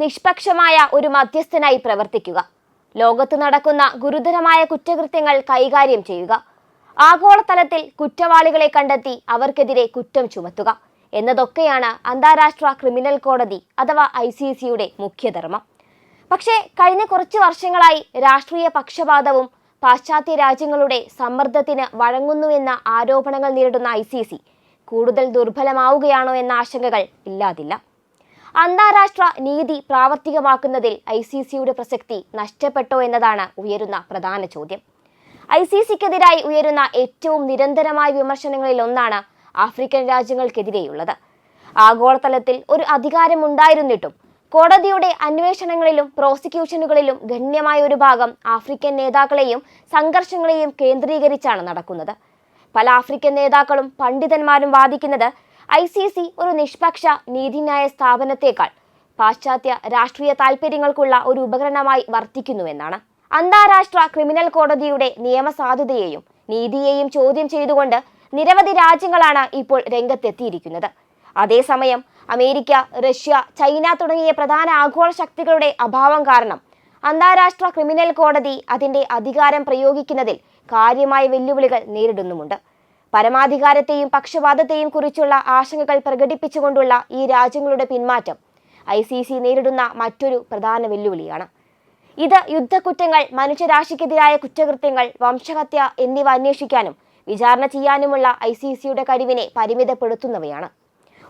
നിഷ്പക്ഷമായ ഒരു മധ്യസ്ഥനായി പ്രവർത്തിക്കുക. ലോകത്ത് നടക്കുന്ന ഗുരുതരമായ കുറ്റകൃത്യങ്ങൾ കൈകാര്യം ചെയ്യുക. ആഗോളതലത്തിൽ കുറ്റവാളികളെ കണ്ടെത്തി അവർക്കെതിരെ കുറ്റം ചുമത്തുക എന്നതൊക്കെയാണ് അന്താരാഷ്ട്ര ക്രിമിനൽ കോടതി അഥവാ ഐ സി സിയുടെ മുഖ്യധർമ്മം. പക്ഷേ കഴിഞ്ഞ കുറച്ച് വർഷങ്ങളായി രാഷ്ട്രീയ പക്ഷപാതവും പാശ്ചാത്യ രാജ്യങ്ങളുടെ സമ്മർദ്ദത്തിന് വഴങ്ങുന്നുവെന്ന ആരോപണങ്ങൾ നേരിടുന്ന ഐ കൂടുതൽ ദുർബലമാവുകയാണോ എന്ന ആശങ്കകൾ ഇല്ലാതില്ല. അന്താരാഷ്ട്ര നീതി പ്രാവർത്തികമാക്കുന്നതിൽ ഐ സി സിയുടെ പ്രസക്തി നഷ്ടപ്പെട്ടോ എന്നതാണ് ഉയരുന്ന പ്രധാന ചോദ്യം. ഐ സി സിക്കെതിരായി ഉയരുന്ന ഏറ്റവും നിരന്തരമായ വിമർശനങ്ങളിൽ ഒന്നാണ് ആഫ്രിക്കൻ രാജ്യങ്ങൾക്കെതിരെയുള്ളത്. ആഗോളതലത്തിൽ ഒരു അധികാരമുണ്ടായിരുന്നിട്ടും കോടതിയുടെ അന്വേഷണങ്ങളിലും പ്രോസിക്യൂഷനുകളിലും ഗണ്യമായ ഒരു ഭാഗം ആഫ്രിക്കൻ നേതാക്കളെയും സംഘർഷങ്ങളെയും കേന്ദ്രീകരിച്ചാണ് നടക്കുന്നത്. പല ആഫ്രിക്കൻ നേതാക്കളും പണ്ഡിതന്മാരും വാദിക്കുന്നത് ഐ സി സി ഒരു നിഷ്പക്ഷ നീതിന്യായ സ്ഥാപനത്തേക്കാൾ പാശ്ചാത്യ രാഷ്ട്രീയ താൽപര്യങ്ങൾക്കുള്ള ഒരു ഉപകരണമായി വർത്തിക്കുന്നുവെന്നാണ്. അന്താരാഷ്ട്ര ക്രിമിനൽ കോടതിയുടെ നിയമസാധുതയെയും നീതിയെയും ചോദ്യം ചെയ്തുകൊണ്ട് നിരവധി രാജ്യങ്ങളാണ് ഇപ്പോൾ രംഗത്തെത്തിയിരിക്കുന്നത്. അതേസമയം അമേരിക്ക റഷ്യ ചൈന തുടങ്ങിയ പ്രധാന ആഗോള ശക്തികളുടെ അഭാവം കാരണം അന്താരാഷ്ട്ര ക്രിമിനൽ കോടതി അതിന്റെ അധികാരം പ്രയോഗിക്കുന്നതിൽ കാര്യമായ വെല്ലുവിളികൾ നേരിടുന്നുമുണ്ട്. പരമാധികാരത്തെയും പക്ഷപാതത്തെയും കുറിച്ചുള്ള ആശങ്കകൾ പ്രകടിപ്പിച്ചുകൊണ്ടുള്ള ഈ രാജ്യങ്ങളുടെ പിന്മാറ്റം ഐ സി സി നേരിടുന്ന മറ്റൊരു പ്രധാന വെല്ലുവിളിയാണ്. ഇത് യുദ്ധക്കുറ്റങ്ങൾ മനുഷ്യരാശിക്കെതിരായ കുറ്റകൃത്യങ്ങൾ വംശഹത്യ എന്നിവ അന്വേഷിക്കാനും വിചാരണ ചെയ്യാനുമുള്ള ഐ സി സിയുടെ കഴിവിനെ പരിമിതപ്പെടുത്തുന്നവയാണ്.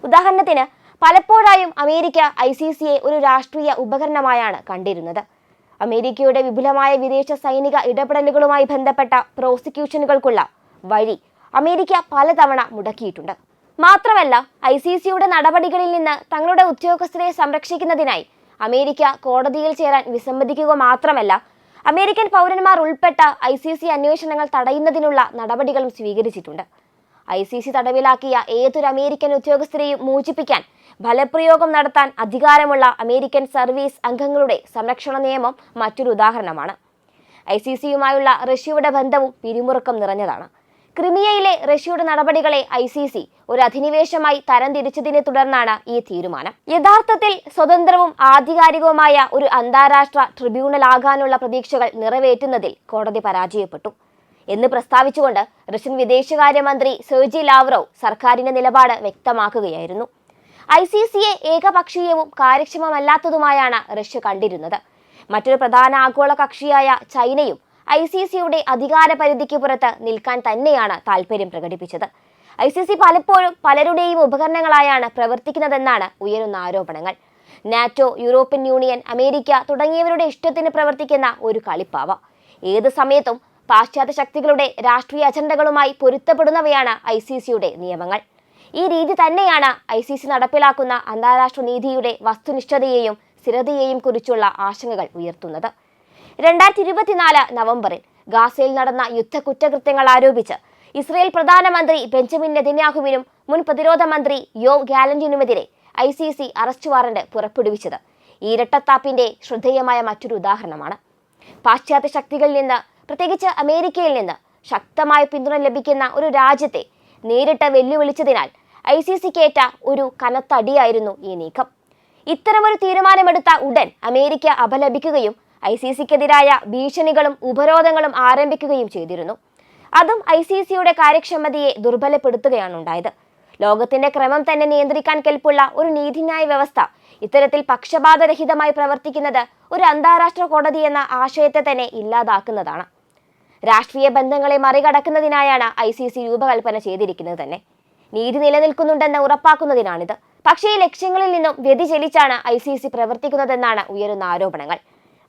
ഉദാഹരണത്തിന് പലപ്പോഴായും അമേരിക്ക ഐ സി സിയെ ഒരു രാഷ്ട്രീയ ഉപകരണമായാണ് കണ്ടിരുന്നത്. അമേരിക്കയുടെ വിപുലമായ വിദേശ സൈനിക ഇടപെടലുകളുമായി ബന്ധപ്പെട്ട പ്രോസിക്യൂഷനുകൾക്കുള്ള വഴി അമേരിക്ക പലതവണ മുടക്കിയിട്ടുണ്ട്. മാത്രമല്ല ഐ സി സിയുടെ നടപടികളിൽ നിന്ന് തങ്ങളുടെ ഉദ്യോഗസ്ഥരെ സംരക്ഷിക്കുന്നതിനായി അമേരിക്ക കോടതിയിൽ ചേരാൻ വിസമ്മതിക്കുക മാത്രമല്ല അമേരിക്കൻ പൗരന്മാർ ഉൾപ്പെട്ട ഐ സി സി അന്വേഷണങ്ങൾ തടയുന്നതിനുള്ള നടപടികളും സ്വീകരിച്ചിട്ടുണ്ട്. ഐ സി സി തടവിലാക്കിയ ഏതൊരു അമേരിക്കൻ ഉദ്യോഗസ്ഥരെയും മോചിപ്പിക്കാൻ ഫലപ്രയോഗം നടത്താൻ അധികാരമുള്ള അമേരിക്കൻ സർവീസ് അംഗങ്ങളുടെ സംരക്ഷണ നിയമം മറ്റൊരു ഉദാഹരണമാണ്. ഐ സി സിയുമായുള്ള റഷ്യയുടെ ബന്ധവും പിരിമുറുക്കം നിറഞ്ഞതാണ്. ക്രിമിയയിലെ റഷ്യയുടെ നടപടികളെ ഐ സി സി ഒരു അധിനിവേശമായി തരംതിരിച്ചതിനെ തുടർന്നാണ് ഈ തീരുമാനം. യഥാർത്ഥത്തിൽ സ്വതന്ത്രവും ആധികാരികവുമായ ഒരു അന്താരാഷ്ട്ര ട്രിബ്യൂണൽ ആകാനുള്ള പ്രതീക്ഷകൾ നിറവേറ്റുന്നതിൽ കോടതി പരാജയപ്പെട്ടു. എന്ന് പ്രസ്താവിച്ചുകൊണ്ട് റഷ്യൻ വിദേശകാര്യമന്ത്രി സെർജി ലാവ്റോവ് സർക്കാരിന്റെ നിലപാട് വ്യക്തമാക്കുകയായിരുന്നു. ഐ സി സിയെ ഏകപക്ഷീയവും കാര്യക്ഷമമല്ലാത്തതുമായാണ് റഷ്യ കണ്ടിരുന്നത്. മറ്റൊരു പ്രധാന ആഗോള കക്ഷിയായ ചൈനയും ഐ സി സിയുടെ അധികാര പരിധിക്ക് പുറത്ത് നിൽക്കാൻ തന്നെയാണ് താല്പര്യം പ്രകടിപ്പിച്ചത്. ഐ സി സി പലപ്പോഴും പലരുടെയും ഉപകരണങ്ങളായാണ് പ്രവർത്തിക്കുന്നതെന്നാണ് ഉയരുന്ന ആരോപണങ്ങൾ. നാറ്റോ യൂറോപ്യൻ യൂണിയൻ അമേരിക്ക തുടങ്ങിയവരുടെ ഇഷ്ടത്തിന് പ്രവർത്തിക്കുന്ന ഒരു കളിപ്പാവ. ഏത് സമയത്തും പാശ്ചാത്യ ശക്തികളുടെ രാഷ്ട്രീയ അജണ്ടകളുമായി പൊരുത്തപ്പെടുന്നവയാണ് ഐ സി സിയുടെ നിയമങ്ങൾ. ഈ രീതി തന്നെയാണ് ഐ സി സി നടപ്പിലാക്കുന്ന അന്താരാഷ്ട്ര നീതിയുടെ വസ്തുനിഷ്ഠതയെയും സ്ഥിരതയെയും കുറിച്ചുള്ള ആശങ്കകൾ ഉയർത്തുന്നത്. രണ്ടായിരത്തി ഇരുപത്തിനാല് നവംബറിൽ ഗാസയിൽ നടന്ന യുദ്ധ കുറ്റകൃത്യങ്ങൾ ആരോപിച്ച് ഇസ്രയേൽ പ്രധാനമന്ത്രി ബെഞ്ചമിൻ നെതന്യാഹുവിനും മുൻ പ്രതിരോധ മന്ത്രി യോ ഗാലന്റിനുമെതിരെ I C C arrest warrant പുറപ്പെടുവിച്ചത്. ഈ ഇരട്ടത്താപ്പിന്റെ ശ്രദ്ധേയമായ മറ്റൊരു ഉദാഹരണമാണ്. പാശ്ചാത്യ ശക്തികളിൽ നിന്ന് പ്രത്യേകിച്ച് അമേരിക്കയിൽ നിന്ന് ശക്തമായ പിന്തുണ ലഭിക്കുന്ന ഒരു രാജ്യത്തെ നേരിട്ട് വെല്ലുവിളിച്ചതിനാൽ ഐ സി സിക്കേറ്റ ഒരു കനത്തടിയായിരുന്നു ഈ നീക്കം. ഇത്തരമൊരു തീരുമാനമെടുത്ത ഉടൻ അമേരിക്ക അപലപിക്കുകയും ഐ സി സിക്കെതിരായ ഭീഷണികളും ഉപരോധങ്ങളും ആരംഭിക്കുകയും ചെയ്തിരുന്നു. അതും ഐ സി സിയുടെ കാര്യക്ഷമതയെ ദുർബലപ്പെടുത്തുകയാണ് ഉണ്ടായത് ലോകത്തിന്റെ ക്രമം തന്നെ നിയന്ത്രിക്കാൻ കെൽപ്പുള്ള ഒരു നീതിന്യായ വ്യവസ്ഥ ഇത്തരത്തിൽ പക്ഷപാതരഹിതമായി പ്രവർത്തിക്കുന്നത് ഒരു അന്താരാഷ്ട്ര കോടതി എന്ന ആശയത്തെ തന്നെ ഇല്ലാതാക്കുന്നതാണ്. രാഷ്ട്രീയ ബന്ധങ്ങളെ മറികടക്കുന്നതിനായാണ് ഐ സി സി രൂപകൽപ്പന ചെയ്തിരിക്കുന്നത് തന്നെ. നീതി നിലനിൽക്കുന്നുണ്ടെന്ന് ഉറപ്പാക്കുന്നതിനാണിത്. പക്ഷേ ഈ ലക്ഷ്യങ്ങളിൽ നിന്നും വ്യതിചലിച്ചാണ് ഐ സി സി പ്രവർത്തിക്കുന്നതെന്നാണ് ഉയരുന്ന ആരോപണങ്ങൾ.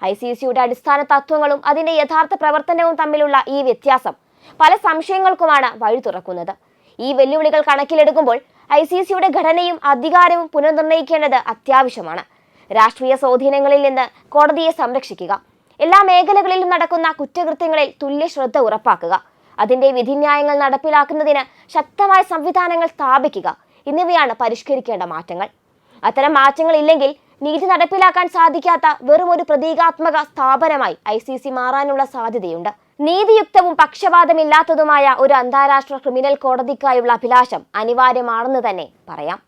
ഐ സി എസ് സിയുടെ അടിസ്ഥാന തത്വങ്ങളും അതിന്റെ യഥാർത്ഥ പ്രവർത്തനവും തമ്മിലുള്ള ഈ വ്യത്യാസം പല സംശയങ്ങൾക്കുമാണ് വഴി തുറക്കുന്നത്. ഈ വെല്ലുവിളികൾ കണക്കിലെടുക്കുമ്പോൾ ഐ സി എസ് സിയുടെ ഘടനയും അധികാരവും പുനർനിർണയിക്കേണ്ടത് അത്യാവശ്യമാണ്. രാഷ്ട്രീയ സ്വാധീനങ്ങളിൽ നിന്ന് കോടതിയെ സംരക്ഷിക്കുക എല്ലാ മേഖലകളിലും നടക്കുന്ന കുറ്റകൃത്യങ്ങളിൽ തുല്യ ശ്രദ്ധ ഉറപ്പാക്കുക അതിന്റെ വിധിന്യായങ്ങൾ നടപ്പിലാക്കുന്നതിന് ശക്തമായ സംവിധാനങ്ങൾ സ്ഥാപിക്കുക എന്നിവയാണ് പരിഷ്കരിക്കേണ്ട മാറ്റങ്ങൾ. അത്തരം മാറ്റങ്ങൾ ഇല്ലെങ്കിൽ നീതി നടപ്പിലാക്കാൻ സാധിക്കാത്ത വെറും ഒരു പ്രതീകാത്മക സ്ഥാപനമായി ഐ സി സി മാറാനുള്ള സാധ്യതയുണ്ട്. നീതിയുക്തവും പക്ഷപാതമില്ലാത്തതുമായ ഒരു അന്താരാഷ്ട്ര ക്രിമിനൽ കോടതിക്കായുള്ള അഭിലാഷം അനിവാര്യമാണെന്ന് തന്നെ പറയാം.